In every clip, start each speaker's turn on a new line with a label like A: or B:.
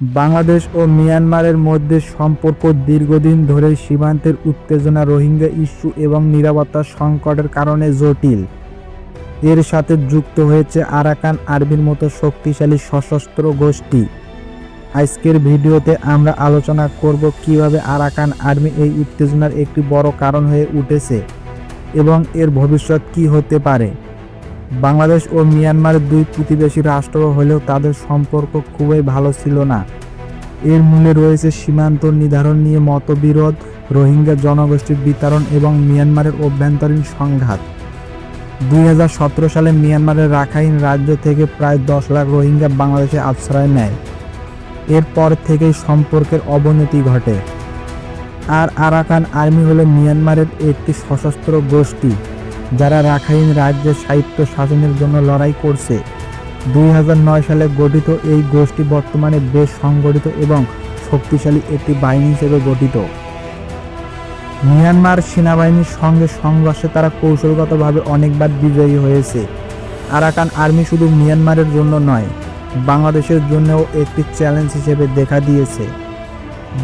A: বাংলাদেশ ও মিয়ানমারের মধ্যে সম্পর্ক দীর্ঘদিন ধরে সীমান্তের উত্তেজনা, রোহিঙ্গা ইস্যু এবং নিরাপত্তা সংকটের কারণে জটিল। এর সাথে যুক্ত হয়েছে আরাকান আর্মির মতো শক্তিশালী সশস্ত্র গোষ্ঠী। আজকের ভিডিওতে আমরা আলোচনা করব কীভাবে আরাকান আর্মি এই উত্তেজনার একটি বড় কারণ হয়ে উঠেছে এবং এর ভবিষ্যৎ কি হতে পারে। বাংলাদেশ ও মিয়ানমার দুই প্রতিবেশী রাষ্ট্র হলেও তাদের সম্পর্ক খুবই ভালো ছিল না। এর মূলে রয়েছে সীমান্ত নির্ধারণ নিয়ে মতবিরোধ, রোহিঙ্গা জনগোষ্ঠীর বিতরণ এবং মিয়ানমারের অভ্যন্তরীণ সংঘাত। দুই হাজার সতেরো সালে মিয়ানমারের রাখাইন রাজ্য থেকে প্রায় দশ লাখ রোহিঙ্গা বাংলাদেশে আশ্রয় নেয়। এরপর থেকেই সম্পর্কের অবনতি ঘটে। আর আরাকান আর্মি হলো মিয়ানমারের একটি সশস্ত্র গোষ্ঠী। যারা রাখাইন রাজ্যের সাহিত্য শাসনের জন্য লড়াই করছে। দুই হাজার নয় সালে গঠিত এই গোষ্ঠী বর্তমানে বেশ সংগঠিত এবং শক্তিশালী একটি বাহিনী হিসেবে গঠিত। মিয়ানমার সেনাবাহিনীর সঙ্গে সংঘর্ষে তারা কৌশলগতভাবে অনেকবার বিজয়ী হয়েছে। আরাকান আর্মি শুধু মিয়ানমারের জন্য নয়, বাংলাদেশের জন্যও একটি চ্যালেঞ্জ হিসেবে দেখা দিয়েছে।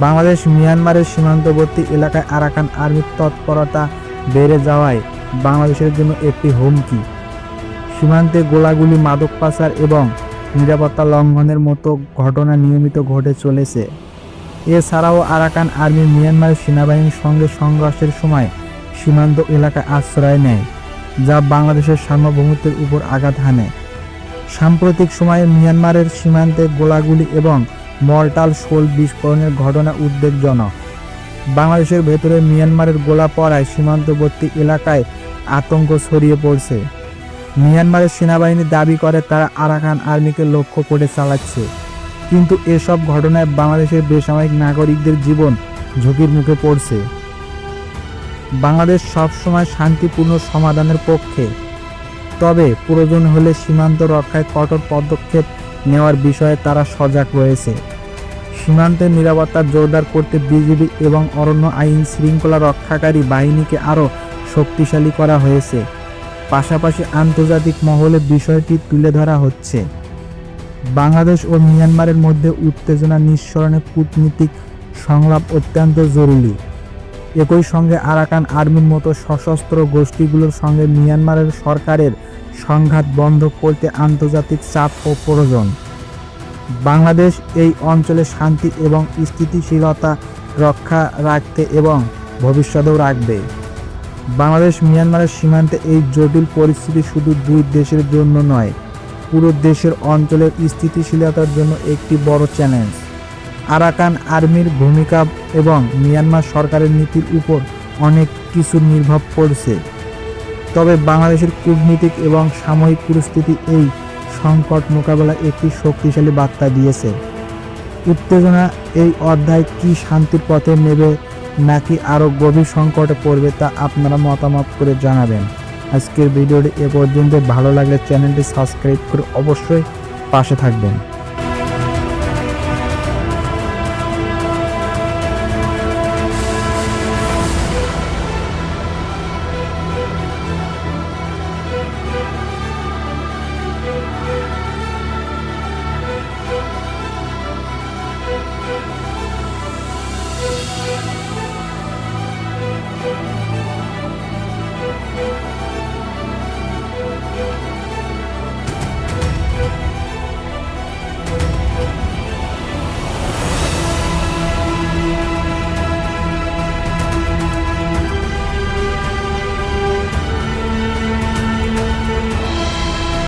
A: বাংলাদেশ মিয়ানমারের সীমান্তবর্তী এলাকায় আরাকান আর্মির তৎপরতা বেড়ে যাওয়ায় বাংলাদেশের জন্য একটি হুমকি। সীমান্তে গোলাগুলি মাদক পাচার এবং নিরাপত্তা লঙ্ঘনের মতো ঘটনা নিয়মিত ঘটে চলেছে। এছাড়াও আরাকান আর্মি মিয়ানমারের সেনাবাহিনীর সঙ্গে সংঘর্ষের সময় সীমান্ত এলাকায় আশ্রয় নেয়, যা বাংলাদেশের সার্বভৌমত্বের উপর আঘাত হানে। সাম্প্রতিক সময়ে মিয়ানমারের সীমান্তে গোলাগুলি এবং মর্টাল শোল বিস্ফোরণের ঘটনা উদ্বেগজনক। বাংলাদেশের ভেতরে মিয়ানমারের গোলা পড়ায় সীমান্তবর্তী এলাকায় আতঙ্ক ছড়িয়ে পড়ছে। মিয়ানমারের সেনাবাহিনী দাবি করে তারা আরাকান আর্মিকে লক্ষ্য করে চালাচ্ছে। কিন্তু এসব ঘটনায় বাংলাদেশের বেসামরিক নাগরিকদের জীবন ঝুঁকির মুখে পড়ছে। বাংলাদেশ সবসময় শান্তিপূর্ণ সমাধানের পক্ষে। তবে প্রয়োজন হলে সীমান্ত রক্ষায় কঠোর পদক্ষেপ নেওয়ার বিষয়ে তারা সজাগ রয়েছে। সীমান্তের নিরাপত্তা জোরদার করতে বিজিবি এবং অরণ্য আইন শৃঙ্খলা রক্ষাকারী বাহিনীকে আরও শক্তিশালী করা হয়েছে। পাশাপাশি আন্তর্জাতিক মহলে বিষয়টি তুলে ধরা হচ্ছে। বাংলাদেশ ও মিয়ানমারের মধ্যে উত্তেজনা নিঃসরণে কূটনীতিক সংলাপ অত্যন্ত জরুরি। একই সঙ্গে আরাকান আর্মির মতো সশস্ত্র গোষ্ঠীগুলোর সঙ্গে মিয়ানমারের সরকারের সংঘাত বন্ধ করতে আন্তর্জাতিক চাপ ও প্রয়োজন। বাংলাদেশ এই অঞ্চলে শান্তি এবং স্থিতিশীলতা রক্ষা রাখতে এবং ভবিষ্যতেও রাখবে। বাংলাদেশ মিয়ানমারের সীমান্তে এই জটিল পরিস্থিতি শুধু দুই দেশের জন্য নয়, পুরো দেশের অঞ্চলের স্থিতিশীলতার জন্য একটি বড় চ্যালেঞ্জ আরাকান আর্মির ভূমিকা এবং মিয়ানমার সরকারের নীতির উপর অনেক কিছু নির্ভর করছে। তবে বাংলাদেশের কূটনীতিক এবং সাময়িক পরিস্থিতি এই সংকট মোকাবেলায় একটি শক্তিশালী বার্তা দিয়েছে। উত্তেজনা এই অধ্যায় কি শান্তির পথে নেবে নাকি আরও গভীর সংকটে পড়বে তা আপনারা মতামত করে জানাবেন। আজকের ভিডিওটি এ পর্যন্ত। ভালো লাগলে চ্যানেলটি সাবস্ক্রাইব করে অবশ্যই পাশে থাকবেন।